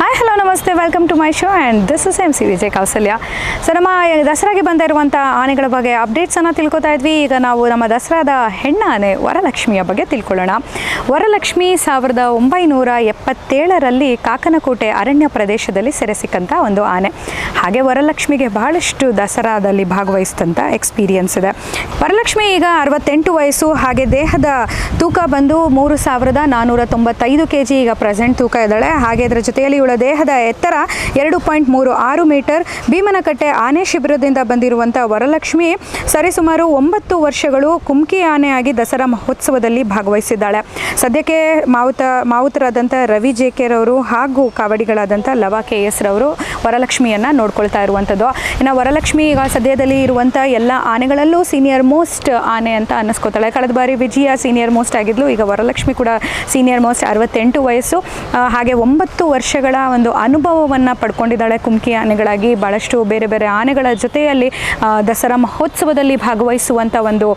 Hi hello ನಮಸ್ತೆ welcome to my show and this is M C Vijay Kaushalya so ನಮ್ಮ ದಸರಾಗೆ ಬಂದ ಇರುವಂಥ ಆನೆಗಳ ಬಗ್ಗೆ ಅಪ್ಡೇಟ್ಸನ್ನು ತಿಳ್ಕೊತಾ ಇದ್ವಿ. ಈಗ ನಾವು ನಮ್ಮ ದಸರಾದ ಹೆಣ್ಣಾನೆ ವರಲಕ್ಷ್ಮಿಯ ಬಗ್ಗೆ ತಿಳ್ಕೊಳ್ಳೋಣ. ವರಲಕ್ಷ್ಮಿ ಸಾವಿರದ ಒಂಬೈನೂರ ಎಪ್ಪತ್ತೇಳರಲ್ಲಿ ಕಾಕನಕೋಟೆ ಅರಣ್ಯ ಪ್ರದೇಶದಲ್ಲಿ ಸೆರೆ ಸಿಕ್ಕಂಥ ಒಂದು ಆನೆ. ಹಾಗೆ ವರಲಕ್ಷ್ಮಿಗೆ ಬಹಳಷ್ಟು ದಸರಾದಲ್ಲಿ ಭಾಗವಹಿಸಿದಂಥ ಎಕ್ಸ್ಪೀರಿಯನ್ಸ್ ಇದೆ. ವರಲಕ್ಷ್ಮಿ ಈಗ ಅರವತ್ತೆಂಟು ವಯಸ್ಸು, ಹಾಗೆ ದೇಹದ ತೂಕ ಬಂದು ಮೂರು ಸಾವಿರದ ನಾನ್ನೂರ ತೊಂಬತ್ತೈದು ಕೆ ಜಿ ಈಗ ಪ್ರೆಸೆಂಟ್ ತೂಕ ಇದ್ದಾಳೆ. ಹಾಗೆ ಇದರ ಜೊತೆಯಲ್ಲಿ ಇವಳ ದೇಹದ ಎತ್ತರ ಎರಡು ಪಾಯಿಂಟ್ ಮೂರು ಆರು ಮೀಟರ್. ಭೀಮನಕಟ್ಟೆ ಆನೆ ಶಿಬಿರದಿಂದ ಬಂದಿರುವಂಥ ವರಲಕ್ಷ್ಮಿ ಸರಿಸುಮಾರು ಒಂಬತ್ತು ವರ್ಷಗಳು ಕುಮ್ಕಿ ಆನೆಯಾಗಿ ದಸರಾ ಮಹೋತ್ಸವದಲ್ಲಿ ಭಾಗವಹಿಸಿದ್ದಾಳೆ. ಸದ್ಯಕ್ಕೆ ಮಾವುತ ಮಾವುತರಾದಂಥ ರವಿ ಅವರು ಹಾಗೂ ಕಾವಡಿಗಳಾದಂಥ ಲವ ಕೆ ಎಸ್ ರವರು ವರಲಕ್ಷ್ಮಿಯನ್ನು ನೋಡ್ಕೊಳ್ತಾ ಇರುವಂಥದ್ದು ಇನ್ನು ವರಲಕ್ಷ್ಮಿ ಈಗ ಸದ್ಯದಲ್ಲಿ ಇರುವಂಥ ಎಲ್ಲ ಆನೆಗಳಲ್ಲೂ ಸೀನಿಯರ್ ಮೋಸ್ಟ್ ಆನೆ ಅಂತ ಅನ್ನಿಸ್ಕೋತಾಳೆ ಕಳೆದ ಬಾರಿ ವಿಜಯ ಸೀನಿಯರ್ ಮೋಸ್ಟ್ ಆಗಿದ್ಲು. ಈಗ ವರಲಕ್ಷ್ಮಿ ಕೂಡ ಸೀನಿಯರ್ ಮೋಸ್ಟ್ ಅರವತ್ತೆಂಟು ವಯಸ್ಸು. ಹಾಗೆ ಒಂಬತ್ತು ವರ್ಷಗಳ ಒಂದು ಅನುಭವವನ್ನು ಪಡ್ಕೊಂಡಿದ್ದಾಳೆ ಕುಮ್ಕಿ ಆನೆಗಳಾಗಿ. ಭಾಳಷ್ಟು ಬೇರೆ ಬೇರೆ ಆನೆಗಳ ಜೊತೆಯಲ್ಲಿ ದಸರಾ ಮಹೋತ್ಸವದಲ್ಲಿ ಭಾಗವಹಿಸುವಂಥ ಒಂದು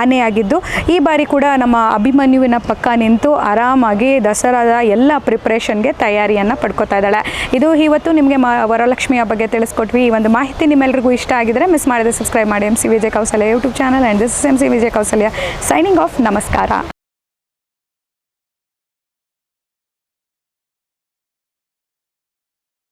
ಆನೆಯಾಗಿದ್ದು, ಈ ಬಾರಿ ಕೂಡ ನಮ್ಮ ಅಭಿಮನ್ಯುವಿನ ಪಕ್ಕ ನಿಂತು ಆರಾಮಾಗಿ ದಸರಾದ ಎಲ್ಲ ಪ್ರಿಪ್ರೇಷನ್ಗೆ ತಯಾರಿಯನ್ನು ಪಡ್ಕೋತಾ ಇದ್ದಾಳೆ. ಇದು ಇವತ್ತು ನಿಮಗೆ ಮ ವರಲಕ್ಷ್ಮಿಯ ಬಗ್ಗೆ ತಿಳಿಸ್ಕೊಟ್ವಿ. ಈ ಒಂದು ಮಾಹಿತಿ ನಿಮ್ಮೆಲ್ಲರಿಗೂ ಇಷ್ಟ ಆಗಿದ್ರೆ ಮಿಸ್ ಮಾಡಿದ್ರೆ ಸಬ್ಸ್ಕ್ರೈಬ್ ಮಾಡಿ. M C Vijaya Kaushalya YouTube channel and this M C Vijaya Kaushalya signing off ನಮಸ್ಕಾರ.